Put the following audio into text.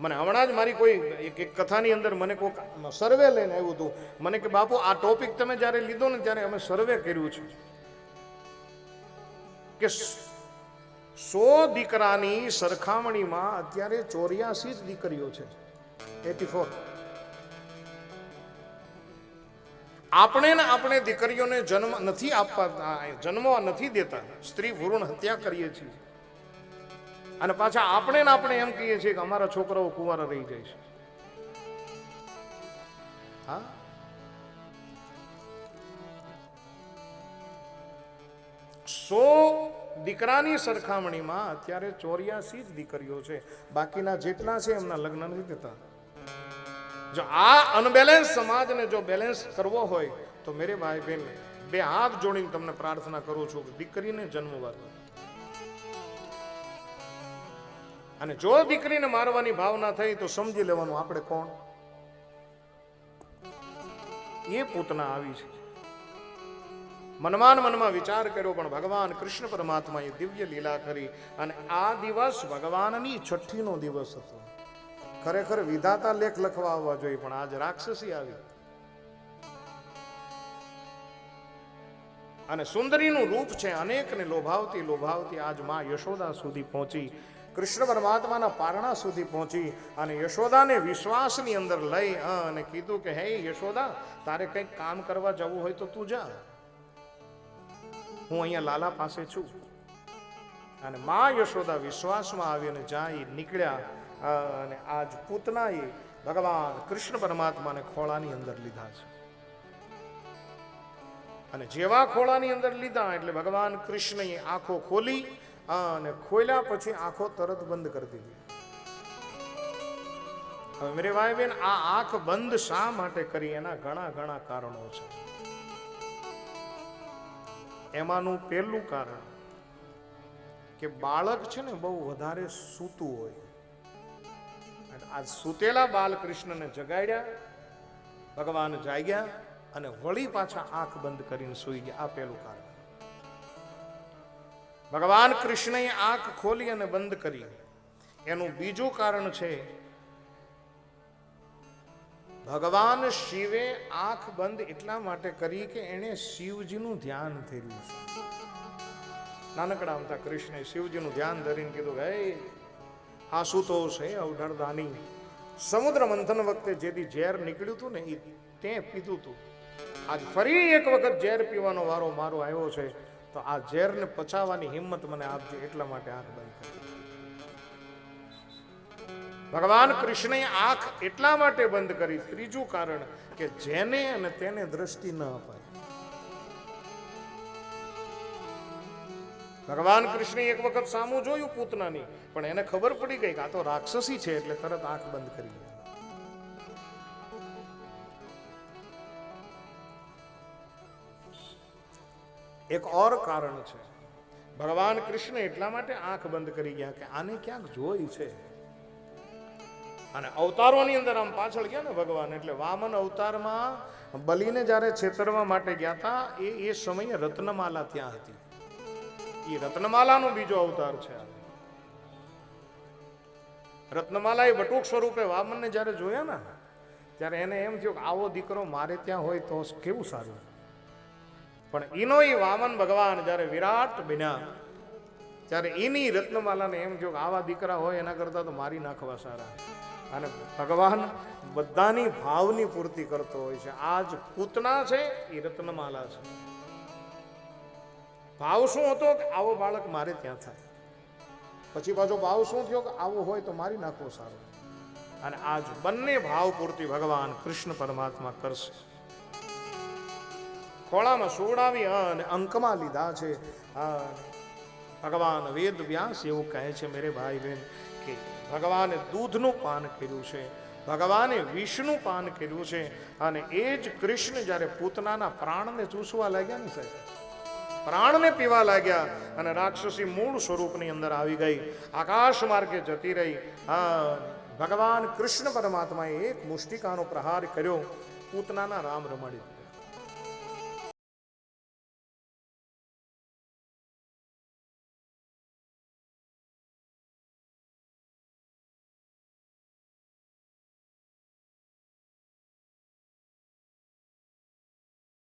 મને હમણાં જ મારી કોઈ એક એક કથાની અંદર મને કોઈક સર્વે લઈને આવ્યું હતું. મને કે, બાપુ, આ ટોપિક તમે જ્યારે લીધો ને ત્યારે અમે સર્વે કર્યું છે. કે સો દીકરાની સરખામણીમાં અત્યારે ચોર્યાસી જ દીકરીઓ છે. Eighty four. આપણે ને આપણે દીકરીઓને જન્મ નથી આપવા જન્મવા નથી દેતા. સ્ત્રી ભ્રૂણ હત્યા કરીએ છીએ. અને પાછા આપણે ને આપણે એમ કહીએ છીએ કે અમારા છોકરાઓ કુંવારા રહી જાય છે. હા? સો દીકરાની સરખામણીમાં અત્યારે ચોર્યાસી જ દીકરીઓ છે. બાકીના જેટલા છે એમના લગ્ન નથી થતા. જો આ અનબેલેન્સ સમાજને જો બેલેન્સ કરવો હોય તો મેરે ભાઈ બહેન બે હાથ જોડીને તમને પ્રાર્થના કરું છું કે દીકરીને જન્મવા દો. અને જો દીકરીને મારવાની ભાવના થઈ તો સમજી લેવાનું આપણે કોણ? એ પૂતના આવી છે. મનમાન મનમાં વિચાર કર્યો, પણ ભગવાન કૃષ્ણ પરમાત્માએ દિવ્ય લીલા કરી અને આ દિવસ ભગવાનની છઠ્ઠીનો દિવસ હતો. ખરેખર વિધાતા લેખ લખવા આવવા જોઈએ, પણ આજ રાક્ષસી આવી. અને સુંદરીનું રૂપ છે અનેકને લોભાવતી લોભાવતી આજમાં યશોદા સુધી પહોંચી. કૃષ્ણ પરમાત્માના પારણા સુધી પહોંચી અને યશોદાને વિશ્વાસની અંદર લઈ અને કીધું કે, હે યશોદા, તારે કંઈક કામ કરવા જવું હોય તો તું જા. હું અહીંયા લાલા પાસે છું. અને માં યશોદા વિશ્વાસમાં આવી અને જાય, નીકળ્યા અને આજ પૂતનાએ ભગવાન કૃષ્ણ પરમાત્માને ખોળાની અંદર લીધા છે. અને જેવા ખોળાની અંદર લીધા એટલે ભગવાન કૃષ્ણએ આંખો ખોલી અ, અને ખોલ્યા પછી આંખો તરત બંધ કરી દીધી. હવે મેરે ભાઈ બેન આ આંખ બંધ શા માટે કરી? એના ઘણા ઘણા કારણો છે. એમાંનું પહેલું કારણ કે બાળક છે ને બહુ વધારે સૂતું હોય. આ સૂતેલા બાલકૃષ્ણને જગાડ્યા ભગવાન જાગ્યા અને વળી પાછા આંખ બંધ કરીને સૂઈ ગયા. આ પહેલું કારણ. ભગવાન કૃષ્ણએ આંખ ખોલી અને બંધ કરી. એનું બીજું કારણ છે, ભગવાન શિવે આંખ બંધ એટલા માટે કરી કે એણે શિવજીનું ધ્યાન ધર્યું છે. નાનકડા અમથા કૃષ્ણે શિવજીનું ધ્યાન ધરીને કીધું, હે, આ સૂતો છે અવઢળદાની? સમુદ્ર મંથન વખતે જેથી ઝેર નીકળ્યું હતું ને એ તે પીધું હતું આજ ફરી એક વખત ઝેર પીવાનો વારો મારો આવ્યો છે. તો આ ઝેરને પચાવવાની હિંમત મને આપજે, એટલા માટે આંખ બંધ કરી ભગવાન કૃષ્ણએ આંખ એટલા માટે બંધ કરી, ત્રીજું કારણ કે જેને અને તેને દ્રષ્ટિ ન અપાય. ભગવાન કૃષ્ણે એક વખત સામું જોયું પૂતનાની, પણ એને ખબર પડી ગઈ કે આ તો રાક્ષસી છે, એટલે તરત આંખ બંધ કરી એક ઓર કારણ છે. ભગવાન કૃષ્ણ એટલા માટે આંખ બંધ કરી ગયા કે આને ક્યાંક જોઈ છે. અને અવતારોની અંદર આમ પાછળ ગયા ને ભગવાન, એટલે વામન અવતારમાં બલીને જ્યારે છેતરવા માટે ગયા હતા એ એ સમયે રત્નમાલા ત્યાં હતી. એ રત્નમાલાનો બીજો અવતાર છે આ. રત્નમાલા એ બટુક સ્વરૂપે વામનને જ્યારે જોયા ને, ત્યારે એને એમ થયું કે આવો દીકરો મારે ત્યાં હોય તો કેવું સારું? પણ એનો એ વામન ભગવાન જ્યારે વિરાટ બન્યા, ત્યારે એની રત્નમાલાને એમ જો આવા દીકરા હોય એના કરતા તો મારી નાખવા સારા અને ભગવાન બધાની ભાવની પૂર્તિ કરતો હોય છે. આજ પૂતના છે એ રત્નમાલા છે. ભાવ શું હતો કે આવો બાળક મારે ત્યાં થાય? પછી પાછો ભાવ શું થયો કે આવો હોય તો મારી નાખવો સારો? અને આજ બંને ભાવ પૂર્તિ ભગવાન કૃષ્ણ પરમાત્મા કરશે. ખોળામાં સોડાવી અને અંકમાં લીધા છે. ભગવાન વેદ વ્યાસ એવું કહે છે, મેરે ભાઈ બહેન, કે ભગવાને દૂધનું પાન કર્યું છે, ભગવાને વિષનું પાન કર્યું છે, અને એ જ કૃષ્ણ જ્યારે પૂતનાના પ્રાણને ચૂસવા લાગ્યા ને સાહેબ, પ્રાણને પીવા લાગ્યા અને રાક્ષસી મૂળ સ્વરૂપની અંદર આવી ગઈ, આકાશ માર્ગે જતી રહી. હા, ભગવાન કૃષ્ણ પરમાત્માએ એક મુષ્ટિકાનો પ્રહાર કર્યો, પૂતનાના રામ રમાડી